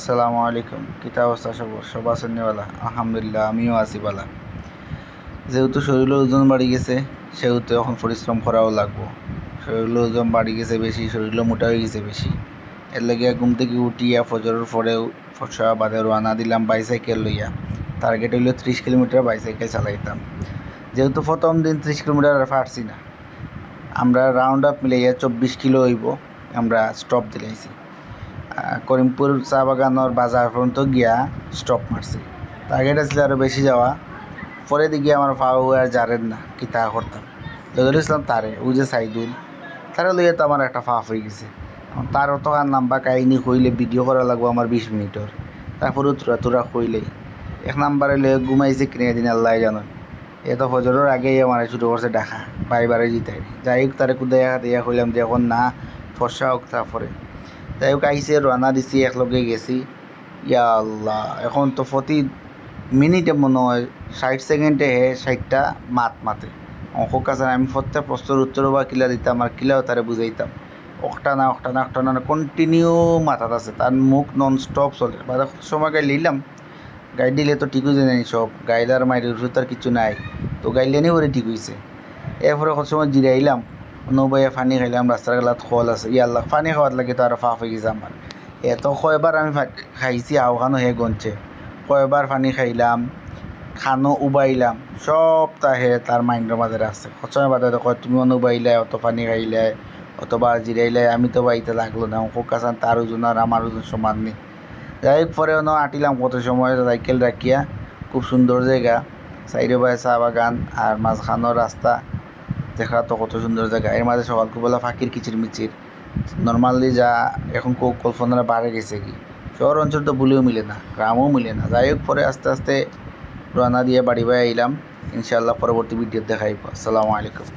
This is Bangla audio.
আসসালামু আলাইকুম। কিতা অবস্থা সব সব নিওয়ালা আলহামদুলিল্লাহ, আমিও আছি বালা। যেহেতু শরীরের ওজন বাড়ি গেছে, সেহেতু এখন পরিশ্রম করাও লাগবো। শরীরের ওজন বাড়ি গেছে বেশি, শরীরও মোটা হয়ে গেছে বেশি। এর লাগে ঘুম থেকে উঠিয়া ফজরের পরেও ফসা বাদে রওনা দিলাম বাইসাইকেল লইয়া। টার্গেট হইল ত্রিশ কিলোমিটার বাইসাইকেল চালাইতাম। যেহেতু প্রথম দিন ত্রিশ কিলোমিটার পারছি না। আমরা রাউন্ড আপ মিলাইয়া চব্বিশ কিলো হইব, আমরা স্টপ দিলাইছি। করিমপুর চা বাগানোর বাজার পর্যন্ত গিয়া স্টপ মারছি। টার্গেট আসলে আরও বেশি যাওয়া। পরে দিকে আমার পা আর জারেন না কি তা করতাম। লজরুল ইসলাম তারে, ও যে সাইদুল, তারা লইয়া তো আমার একটা ফাফ হয়ে গেছে। তার অত আর নাম্বার কাহিনী কইলে ভিডিও করা লাগবো আমার বিশ মিনিটর। তারপরে তুরা তুরা কইলেই। এক নাম্বারে লয়ে ঘুমাইছে কিনে দিন আল্লাহ জানেন এত ফজরের আগেই আমার শুরু করছে ডাকা বাইবারে জিতাই। যাই হোক তারে কুদাইয়া দিয়া কইলাম যে এখন না ফর্সা হোক তারপরে। যাই হোক আইসে রানা দিছি, একলগে গেছি। ইয়া আল্লাহ এখন তো প্রতি মিনিটে মনে হয় ষাট সেকেন্ডে হে ষাটটা মাত মাতে। অঙ্ক কাছে আমি প্রত্যেক প্রশ্নের উত্তর বা কিলা দিতাম আর কিলাও তারে বুঝাইতাম। একটা না একটা না একটা না কন্টিনিউ মাথাত আছে। তার মুখ নন স্টপ চলে বাদা সময় গাই লিলাম। গাই দিলে তো ঠিক হয়ে জানি সব। গাইলার ওষুধ আর কিছু নাই। তো গাইলেনি ওরে ঠিক হয়েছে এরপরে সময় জিরাইলাম। নৌবাইয়া পানি খাইলাম রাস্তার গেলাত খোল আছে ইয়াল্লা পানি খাওয়ার লাগে তো আর ফাফ হয়ে গেছে আমার এত কয়বার আমি খাইছি আওখানো হে গঞ্চে কয়বার পানি খাইলাম খানো উবাইলাম সব তাহে তার মাইন্ডের মাঝে আছে সবসময় বাদে কয় তুমি অনুবাইলাই অত পানি খাইলাই অতবা জিরাইলাই আমি তো বাইতে লাগল না অঙ্ক কাছান তার ওজন আর আমার ওজন সমান নেই যাই পরে ন আটিলাম কত সময় সাইকেল রাখিয়া খুব সুন্দর জায়গা সাইডে বাই চা বাগান আর মাঝখানোর রাস্তা দেখা তো কত সুন্দর জায়গা। এর মাঝে সকালবেলা ফাঁকির কিচির মিচির নর্মালি যা এখন কল্পনারা বাড়ে গেছে কি? শহর অঞ্চল তো ভুলেও মিলে না, গ্রামও মিলে না। যাই হোক, পরে আস্তে আস্তে রওনা দিয়ে বাড়ি বাড়ি আইলাম। ইনশাআল্লাহ পরবর্তী ভিডিও দেখাইব। আসসালামু আলাইকুম।